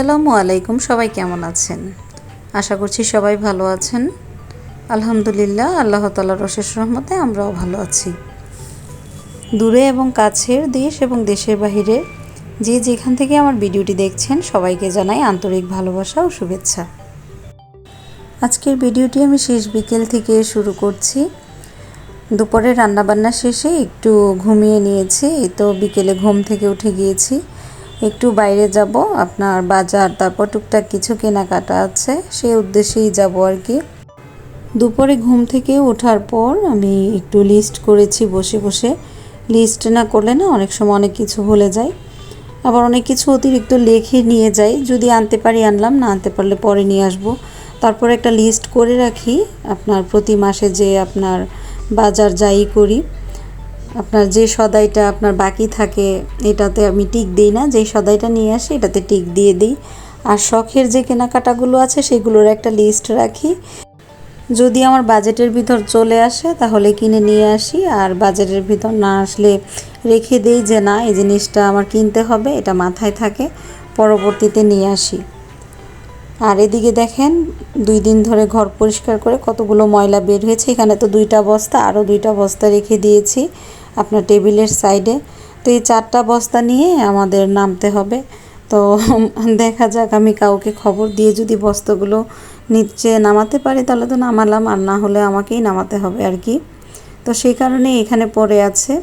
আসসালামু আলাইকুম, সবাই কেমন আছেন? আশা করছি সবাই ভালো আছেন। আলহামদুলিল্লাহ, আল্লাহ তালার অশেষ রহমতে আমরাও ভালো আছি। দূরে এবং কাছের দেশ এবং দেশের বাহিরে যে যেখান থেকে আমার ভিডিওটি দেখছেন, সবাইকে জানাই আন্তরিক ভালোবাসা ও শুভেচ্ছা। আজকের ভিডিওটি আমি শেষ বিকেল থেকে শুরু করছি। দুপুরে রান্নাবান্না শেষে একটু ঘুমিয়ে নিয়েছি তো বিকেলে ঘুম থেকে উঠে গিয়েছি। একটু বাইরে যাব, আপনার বাজার, তারপর টুকটাক কিছু কেনাকাটা আছে, সেই উদ্দেশ্যেই যাব আর কি। দুপুরে ঘুম থেকে ওঠার পর আমি একটু লিস্ট করেছি বসে বসে। লিস্ট না করলে না অনেক সময় অনেক কিছু ভুলে যায়। আবার অনেক কিছু অতিরিক্ত লেখে নিয়ে যাই, যদি আনতে পারি আনলাম, না আনতে পারলে পরে নিয়ে আসব। তারপর একটা লিস্ট করে রাখি, আপনার প্রতি মাসে যে আপনার বাজার যাই করি। আপনার যে সদাইটা আপনার বাকি থাকে, এটাতে আমি টিক দিই না, যেই সদাইটা নিয়ে আসি এটাতে টিক দিয়ে দিই। আর শখের যে কেনাকাটাগুলো আছে সেগুলোর একটা লিস্ট রাখি। যদি আমার বাজেটের ভিতর চলে আসে তাহলে কিনে নিয়ে আসি, আর বাজেটের ভিতর না আসলে রেখে দিই যে না, এই জিনিসটা আমার কিনতে হবে, এটা মাথায় থাকে, পরবর্তীতে নিয়ে আসি। আর এদিকে দেখেন, দুই দিন ধরে ঘর পরিষ্কার করে কতগুলো ময়লা বের হয়েছে, এখানে তো দুইটা বস্তা আরও দুইটা বস্তা রেখে দিয়েছি। আপনার টেবিলের সাইডে। তো এই চারটা বস্তা নিয়ে আমাদের নামতে হবে। তো দেখা যাক আমি কাউকে খবর দিয়ে যদি বস্তাগুলো নিচে নামাতে পারি তাহলে তো নামালাম, আর না হলে আমাকেই নামাতে হবে আর কি। তো সেই কারণে এখানে পড়ে আছে।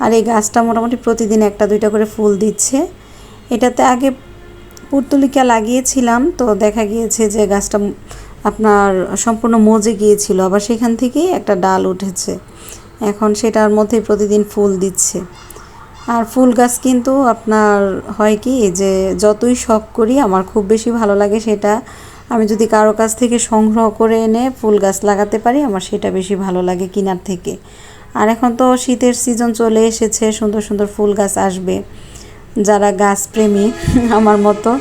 আর এই গাছটা মোটামুটি প্রতিদিন একটা দুইটা করে ফুল দিচ্ছে। এটাতে আগে পুর্তলিকা লাগিয়েছিলাম, তো দেখা গিয়েছে যে গাছটা আপনার সম্পূর্ণ মজে গিয়েছিল, আবার সেখান থেকেই একটা ডাল উঠেছে। এখন সেটার মধ্যে প্রতিদিন ফুল দিচ্ছে। আর ফুল গাছ কিন্তু আপনার হয় কি যে যতই শখ করি, আমার খুব বেশি ভালো লাগে সেটা। আমি যদি কারও কাছ থেকে সংগ্রহ করে এনে ফুল গাছ লাগাতে পারি, আমার সেটা বেশি ভালো লাগে কেনার থেকে। আর এখন তো শীতের সিজন চলে এসেছে, সুন্দর সুন্দর ফুল গাছ আসবে। যারা গাছ প্রেমী, আমার মতো,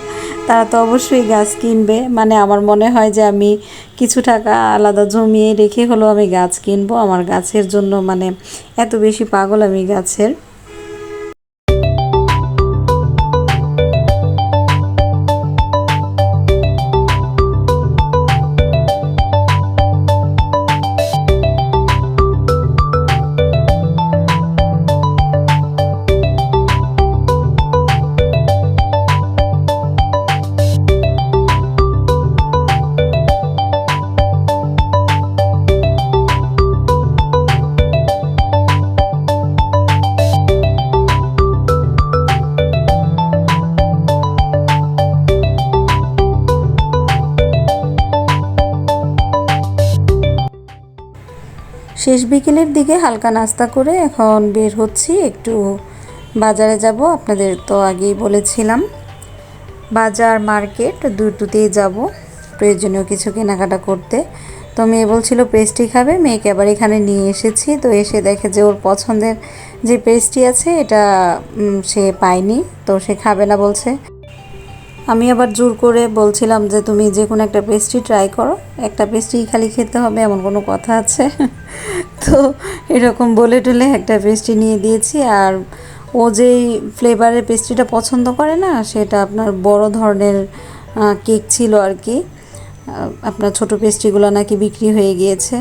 তারা তো অবশ্যই গাছ কিনবে। মানে আমার মনে হয় যে আমি কিছু টাকা আলাদা জমিয়ে রেখে হলেও আমি গাছ কিনবো। আমার গাছের জন্য মানে এত বেশি পাগল আমি গাছের। শেষ বিকেলের দিকে হালকা নাস্তা করে এখন বের হচ্ছি। একটু বাজারে যাব, আপনাদের তো আগেই বলেছিলাম। বাজার মার্কেট, দুটোতেই যাব, প্রয়োজনীয় কিছু কেনাকাটা করতে। তো মেয়ে বলছিল, পেস্ট্রি খাবে? মেয়েকে আবার এখানে নিয়ে এসেছি। তো এসে দেখে যে ওর পছন্দের যে পেস্ট্রি আছে, এটা সে পায়নি। তো সে খাবে না বলছে। আমি আবার জোর করে বলছিলাম যে তুমি যে কোনো একটা পেস্ট্রি ট্রাই করো। একটা পেস্ট্রি খালি খেতে হবে, এমন কোনো কথা আছে? তো এরকম বলে টলে একটা পেস্ট্রি নিয়ে দিয়েছি। আর ও যেই ফ্লেভারের পেস্ট্রিটা পছন্দ করে না, সেটা আপনার বড় ধরনের কেক ছিল আর কি। আপনার ছোট পেস্ট্রিগুলো নাকি বিক্রি হয়ে গিয়েছে।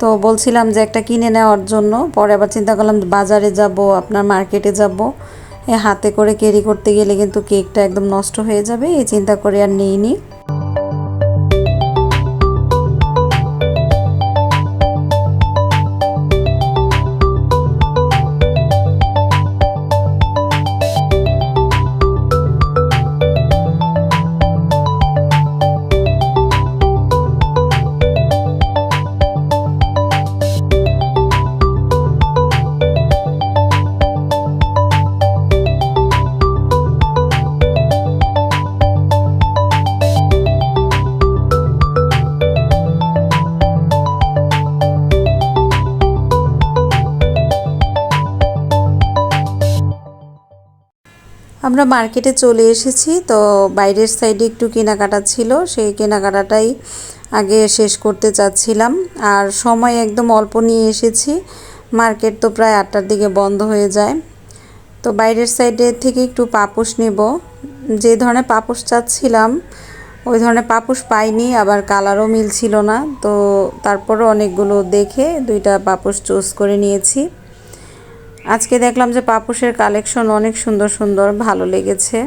তো বলছিলাম যে একটা কিনে নেওয়ার জন্য, পরে আবার চিন্তা করলাম বাজারে যাব, আপনার মার্কেটে যাব। হাতে করে ক্যারি করতে গেলে কিন্তু কেকটা একদম নষ্ট হয়ে যাবে, এই চিন্তা করে আর নিইনি। আমরা মার্কেটে চলে এসেছি, তো বাইরের সাইডে একটু কেনাকাটা ছিল, সেই কেনাকাটাটাই আগে শেষ করতে চাচ্ছিলাম। আর সময় একদম অল্প নিয়ে এসেছি, মার্কেট তো প্রায় আটটার দিকে বন্ধ হয়ে যায়। তো বাইরের সাইডে থেকে একটু পাপোশ নেব। যে ধরনের পাপোশ চাচ্ছিলাম, ওই ধরনের পাপোশ পাইনি, আবার কালারও মিলছিল না। তো তারপরও অনেকগুলো দেখে দুইটা পাপোশ চুজ করে নিয়েছি। আজকে দেখলাম যে পাপোশের কালেকশন অনেক সুন্দর সুন্দর, ভালো লেগেছে।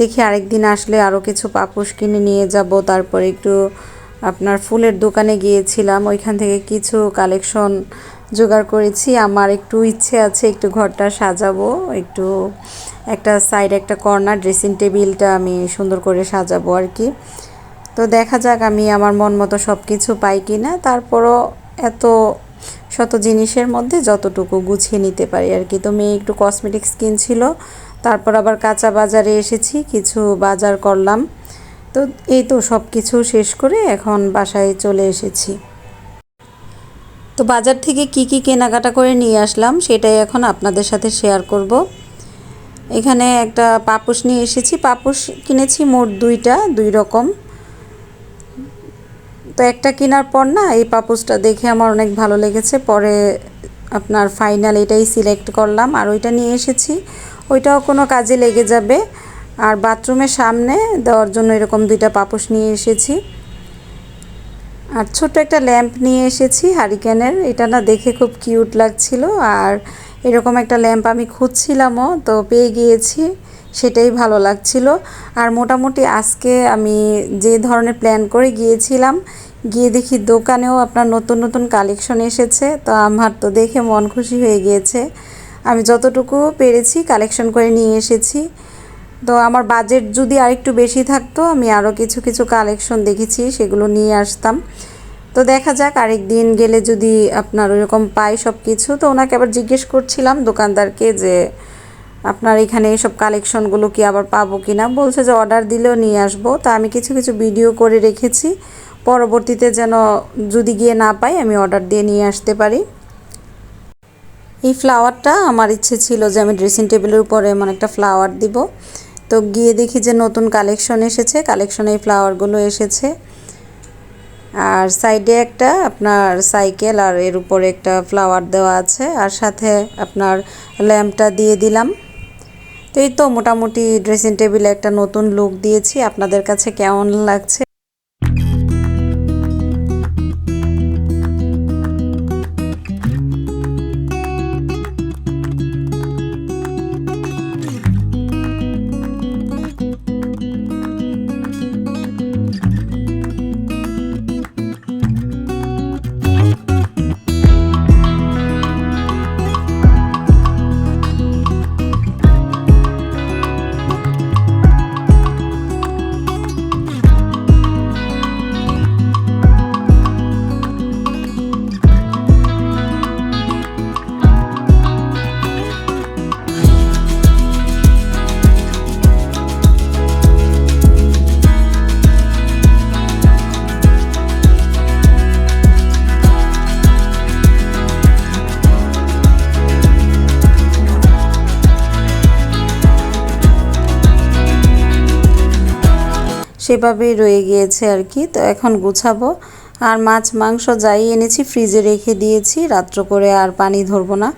দেখি আরেকদিন আসলে আরও কিছু পাপোশ কিনে নিয়ে যাব। তারপরে একটু আপনার ফুলের দোকানে গিয়েছিলাম, ওইখান থেকে কিছু কালেকশন জোগাড় করেছি। আমার একটু ইচ্ছে আছে একটু ঘরটা সাজাবো, একটু একটা সাইড, একটা কর্নার, ড্রেসিং টেবিলটা আমি সুন্দর করে সাজাবো আর কি। তো দেখা যাক আমি আমার মন মতো সব কিছু পাই কি না তারপরও এত শত জিনিসের মধ্যে যতটুকু গুছিয়ে নিতে পারি আর কি। তো মেয়ে একটু কসমেটিক্স কিনছিল তারপর আবার কাঁচা বাজারে এসেছি, কিছু বাজার করলাম। তো এই তো সব কিছু শেষ করে এখন বাসায় চলে এসেছি। তো বাজার থেকে কি কি কেনাকাটা করে নিয়ে আসলাম সেটাই এখন আপনাদের সাথে শেয়ার করব। এখানে একটা পাপোশ নিয়ে এসেছি, পাপোশ কিনেছি মোট দুইটা, দুই রকম। তো একটা কেনার পর না এই পাপোশটা দেখে আমার অনেক ভালো লেগেছে। পরে আপনার ফাইনাল এটাই সিলেক্ট করলাম। আর ওইটা নিয়ে এসেছি। ওইটাও কোনো কাজে লেগে যাবে। আর বাথরুমের সামনে দেওয়ার জন্য এরকম দুইটা পাপোশ নিয়ে এসেছি। আর ছোট্ট একটা ল্যাম্প নিয়ে এসেছি হারিকেনের এটা না দেখে খুব কিউট লাগছিল। আর এরকম একটা ল্যাম্প আমি খুঁজছিলামও, তো পেয়ে গিয়েছি। সেটাই ভালো লাগছিল। আর মোটামুটি আজকে আমি যে ধরনের প্ল্যান করে গিয়েছিলাম গিয়ে দেখি দোকানেও আপনার নতুন নতুন কালেকশন এসেছে। তো আমার তো দেখে মন খুশি হয়ে গিয়েছে। আমি যতটুকু পেরেছি কালেকশন করে নিয়ে এসেছি। তো আমার বাজেট যদি আরেকটু বেশি থাকতো, আমি আরও কিছু কিছু কালেকশন দেখেছি, সেগুলো নিয়ে আসতাম। তো দেখা যাক আরেক দিন গেলে যদি আপনার ওইরকম পাই সব কিছু তো ওনাকে আবার জিজ্ঞেস করছিলাম দোকানদারকে যে, আপনার এখানে এইসব কালেকশনগুলো কি আবার পাবো কি না বলছে যে অর্ডার দিলেও নিয়ে আসব। তা আমি কিছু কিছু ভিডিও করে রেখেছি। পরবর্তীতে যেন যদি গিয়ে না পাই, আমি অর্ডার দিয়ে নিয়ে আসতে পারি। এই ফ্লাওয়ারটা আমার ইচ্ছে ছিল যে আমি ড্রেসিং টেবিলের উপরে এমন একটা ফ্লাওয়ার দিব। তো গিয়ে দেখি যে নতুন কালেকশন এসেছে। কালেকশনে এই ফ্লাওয়ারগুলো এসেছে। আর সাইডে একটা আপনার সাইকেল আর এর উপরে একটা ফ্লাওয়ার দেওয়া আছে। আর সাথে আপনার ল্যাম্পটা দিয়ে দিলাম। তো এই তো মোটামুটি ড্রেসিং টেবিলে একটা নতুন লুক দিয়েছি। আপনাদের কাছে কেমন লাগছে? সেভাবেই রয়ে গিয়েছে আর কি। তো এখন গুছাবো। আর মাছ, মাংস যাই এনেছি, ফ্রিজে রেখে দিয়েছি। রাত্র করে আর পানি ধরবো না।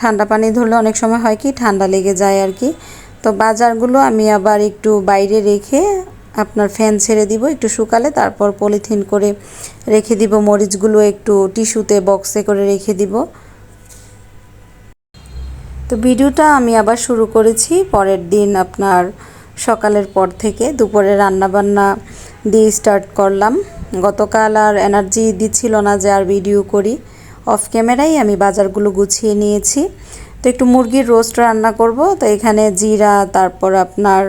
ঠান্ডা পানি ধরলে অনেক সময় হয় কি, ঠান্ডা লেগে যায় আর কি। তো বাজারগুলো আমি আবার একটু বাইরে রেখে আপনার ফ্যান ছেড়ে দিব, একটু শুকালে। তারপর পলিথিন করে রেখে দিব, মরিচগুলো একটু টিস্যুতে বক্সে করে রেখে দিব। তো ভিডিওটা আমি আবার শুরু করেছি। পরের দিন আপনার সকালের পর থেকে দুপুরে রান্নাবান্না দিয়ে স্টার্ট করলাম। গতকাল আর এনার্জি দিচ্ছিল না যে আর ভিডিও করি। অফ ক্যামেরাই আমি বাজারগুলো গুছিয়ে নিয়েছি। তো একটু মুরগির রোস্ট রান্না করব। তো এখানে জিরা, তারপর আপনার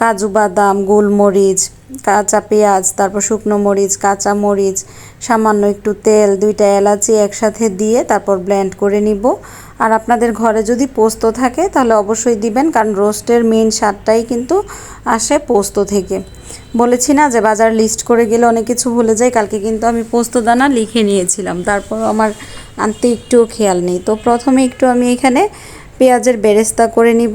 কাজু বাদাম, গোলমরিচ, কাঁচা পেঁয়াজ, তারপর শুকনো মরিচ, কাঁচা মরিচ সামান্য একটু তেল, দুইটা এলাচি একসাথে দিয়ে তারপর ব্লেন্ড করে নিব। আর আপনাদের ঘরে যদি পোস্ত থাকে, তাহলে অবশ্যই দিবেন, কারণ রোস্টের মেন স্বাদটাই কিন্তু আসে পোস্ত থেকে। বলেছি না যে বাজার লিস্ট করে গেলে অনেক কিছু ভুলে যাই, কালকে কিন্তু আমি পোস্ত দানা লিখে নিয়েছিলাম। তারপর আমার আনতে একটুও খেয়াল নেই। তো প্রথমে একটু আমি এখানে পেঁয়াজের বেরেস্তা করে নিব।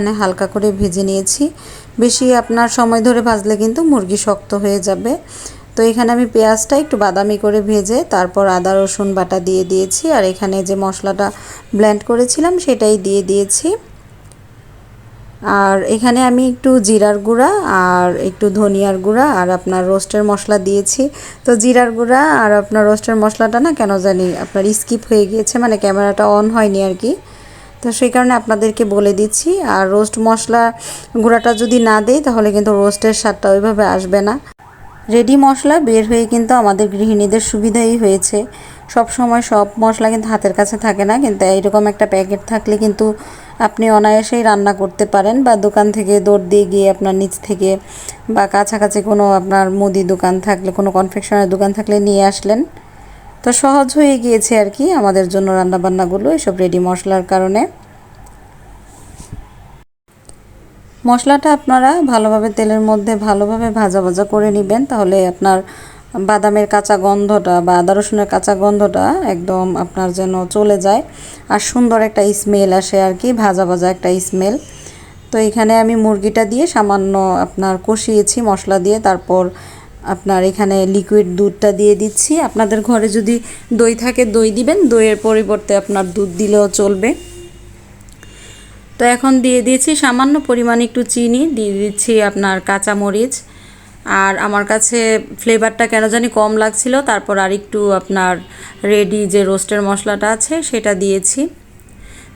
এখানে হালকা করে ভেজে নিয়েছি। বেশি আপনার সময় ধরে ভাজলে কিন্তু মুরগি শক্ত হয়ে যাবে। তো এখানে আমি পেঁয়াজটা একটু বাদামি করে ভেজে, তারপর আদা, রসুন, বাটা দিয়ে দিয়েছি। আর এখানে যে মশলাটা ব্লেন্ড করেছিলাম, সেটাই দিয়ে দিয়েছি। আর এখানে আমি একটু জিরার গুঁড়া আর একটু ধনিয়ার গুঁড়া আর আপনার রোস্টের মশলা দিয়েছি। তো জিরার গুঁড়া আর আপনার রোস্টের মশলাটা না কেন জানি আপনার স্কিপ হয়ে গিয়েছে মানে ক্যামেরাটা অন হয়নি আর কি। তো সেই কারণে আপনাদেরকে বলে দিচ্ছি, আর রোস্ট মশলা গুঁড়াটা যদি না দেই, তাহলে কিন্তু রোস্টের স্বাদটা ওইভাবে আসবে না। রেডি মশলা বের হয়ে কিন্তু আমাদের গৃহিণীদের সুবিধাই হয়েছে। সব সময় সব মশলা কিন্তু হাতের কাছে থাকে না, কিন্তু এইরকম একটা প্যাকেট থাকলে কিন্তু আপনি অনায়াসেই রান্না করতে পারেন, বা দোকান থেকে দৌড় দিয়ে গিয়ে আপনার নিচ থেকে, বা কাছাকাছি কোনো আপনার মুদি দোকান থাকলে, কোনো কনফেকশনের দোকান থাকলে নিয়ে আসলেন। তো সহজ হয়ে গিয়েছে আর কি আমাদের জন্য রান্নাবান্নাগুলো, এসব রেডি মশলার কারণে। মশলাটা আপনারা ভালোভাবে তেলের মধ্যে ভালোভাবে ভাজা ভাজা করে নেবেন, তাহলে আপনার বাদামের কাঁচা গন্ধটা বা আদা রসুনের কাঁচা গন্ধটা একদম আপনার যেন চলে যায় আর সুন্দর একটা স্মেল আসে আর কি, ভাজা ভাজা একটা স্মেল তো এখানে আমি মুরগিটা দিয়ে সামান্য আপনার কষিয়েছি মশলা দিয়ে, তারপর আপনার এখানে লিকুইড দুধটা দিয়ে দিচ্ছি। আপনাদের ঘরে যদি দই থাকে, দই দিবেন। দইয়ের পরিবর্তে আপনার দুধ দিলেও চলবে। তো এখন দিয়ে দিয়েছি সামান্য পরিমাণ একটু চিনি, দিয়ে দিচ্ছি আপনার কাঁচামরিচ। আর আমার কাছে ফ্লেভারটা কেন জানি কম লাগছিল, তারপর আর একটু আপনার রেডি যে রোস্টের মশলাটা আছে, সেটা দিয়েছি।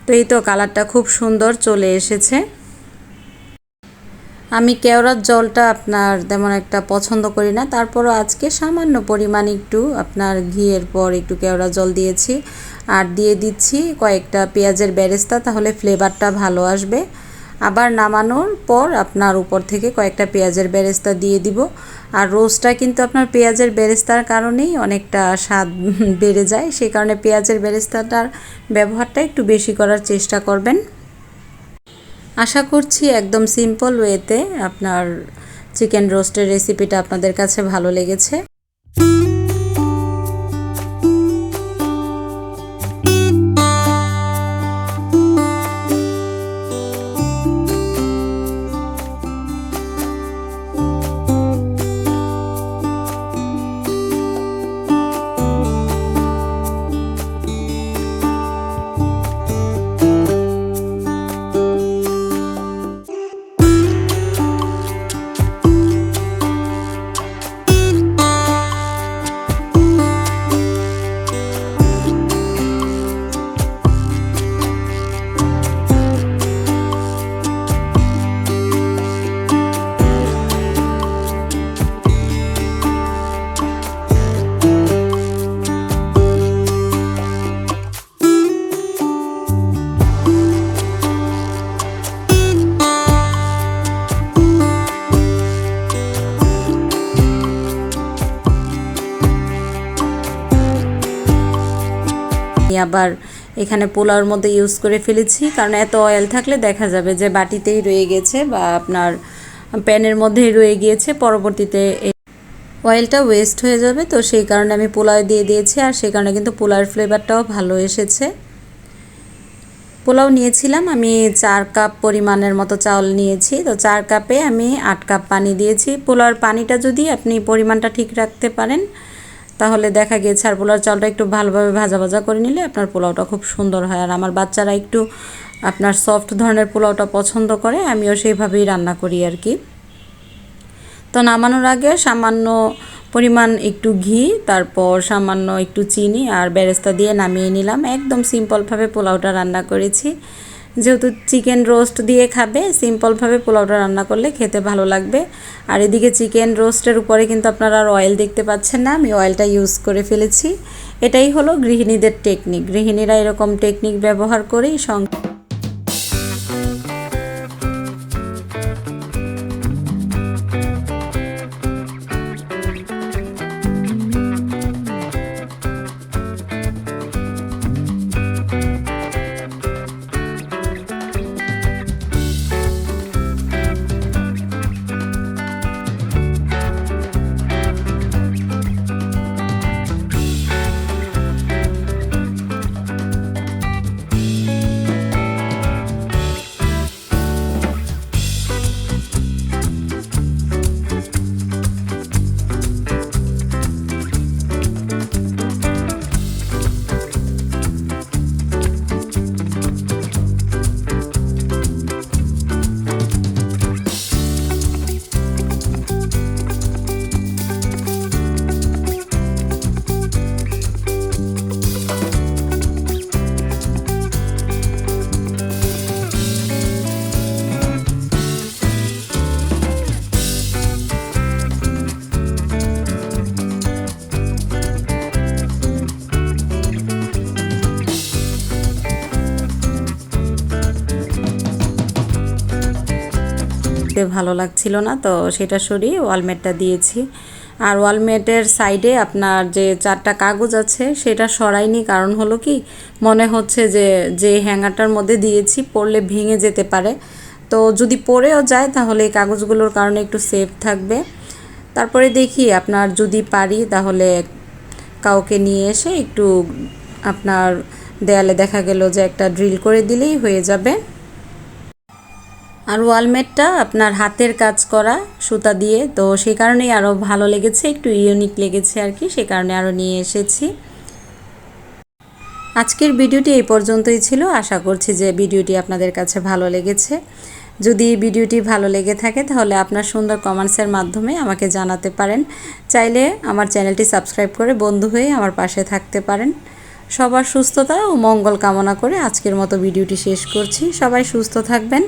তো এই তো কালারটা খুব সুন্দর চলে এসেছে। আমি কেওড়ার জলটা আপনার তেমন একটা পছন্দ করি না। তারপরও আজকে সামান্য পরিমাণ একটু আপনার ঘিয়ের পর একটু কেওড়া জল দিয়েছি আর দিয়ে দিচ্ছি কয়েকটা পেঁয়াজের বেরেস্তা, তাহলে ফ্লেভারটা ভালো আসবে। আবার নামানোর পর আপনার উপর থেকে কয়েকটা পেঁয়াজের বেরেস্তা দিয়ে দিব। আর রোস্টটা কিন্তু আপনার পেঁয়াজের বেরেস্তার কারণেই অনেকটা স্বাদ বেড়ে যায়। সেই কারণে পেঁয়াজের বেরেস্তাটার ব্যবহারটা একটু বেশি করার চেষ্টা করবেন। আশা করছি একদম সিম্পল ওয়েতে আপনার চিকেন রোস্টের রেসিপিটা আপনাদের কাছে ভালো লেগেছে। আবার এখানে পোলাওর মধ্যে ইউজ করে ফেলেছি। কারণ এত অয়েল থাকলে দেখা যাবে যে বাটিতেই রয়ে গেছে বা আপনার প্যানের মধ্যেই রয়ে গিয়েছে, পরবর্তীতে অয়েলটা ওয়েস্ট হয়ে যাবে। তো সেই কারণে আমি পোলাও দিয়ে দিয়েছি আর সেই কারণে কিন্তু পোলাওয়ের ফ্লেভারটাও ভালো এসেছে। পোলাও নিয়েছিলাম, আমি চার কাপ পরিমাণের মতো চাউল নিয়েছি। তো চার কাপে আমি আট কাপ পানি দিয়েছি। পোলাওর পানিটা যদি আপনি পরিমাণটা ঠিক রাখতে পারেন তাহলে দেখা গিয়েছে আর পোলাওর চালটা একটু ভালোভাবে ভাজা ভাজা করে নিলে আপনার পোলাওটা খুব সুন্দর হয়। আর আমার বাচ্চারা একটু আপনার সফট ধরনের পোলাওটা পছন্দ করে, আমিও সেইভাবেই রান্না করি আর কি। তো নামানোর আগে সামান্য পরিমাণ একটু ঘি, তারপর সামান্য একটু চিনি আর বেরেস্তা দিয়ে নামিয়ে নিলাম। একদম সিম্পলভাবে পোলাওটা রান্না করেছি। যেহেতু চিকেন রোস্ট দিয়ে খাবে সিম্পলভাবে পোলাওটা রান্না করলে খেতে ভালো লাগবে। আর এদিকে চিকেন রোস্টের উপরে কিন্তু আপনারা আর অয়েল দেখতে পাচ্ছেন না, আমি অয়েলটা ইউজ করে ফেলেছি। এটাই হলো গৃহিণীদের টেকনিক গৃহিণীরা এরকম টেকনিক ব্যবহার করেই সং ভালো লাগছিল না, তো সেটা সরিয়ে ওয়ালমেটটা দিয়েছি। আর ওয়ালমেটের সাইডে আপনার যে চারটা কাগজ আছে, সেটা সরাইনি, কারণ হলো কি, মনে হচ্ছে যে যে হ্যাঙ্গারটার মধ্যে দিয়েছি, পড়লে ভেঙে যেতে পারে। তো যদি পড়েও যায়, তাহলে এই কাগজগুলোর কারণে একটু সেফ থাকবে। তারপরে দেখি, আপনার যদি পারি, তাহলে কাউকে নিয়ে এসে একটু আপনার দেয়ালে দেখা গেল যে একটা ড্রিল করে দিলেই হয়ে যাবে। আর ওয়ালমেটটা আপনার হাতের কাজ করা সুতা দিয়ে। তো সেই কারণেই আরও ভালো লেগেছে, একটু ইউনিক লেগেছে আর কি, সে কারণে আরও নিয়ে এসেছি। আজকের ভিডিওটি এই পর্যন্তই ছিল। আশা করছি যে ভিডিওটি আপনাদের কাছে ভালো লেগেছে। যদি ভিডিওটি ভালো লেগে থাকে, তাহলে আপনার সুন্দর কমেন্টসের মাধ্যমে আমাকে জানাতে পারেন। চাইলে আমার চ্যানেলটি সাবস্ক্রাইব করে বন্ধু হয়ে আমার পাশে থাকতে পারেন। সবার সুস্থতা ও মঙ্গল কামনা করে আজকের মতো ভিডিওটি শেষ করছি। সবাই সুস্থ থাকবেন।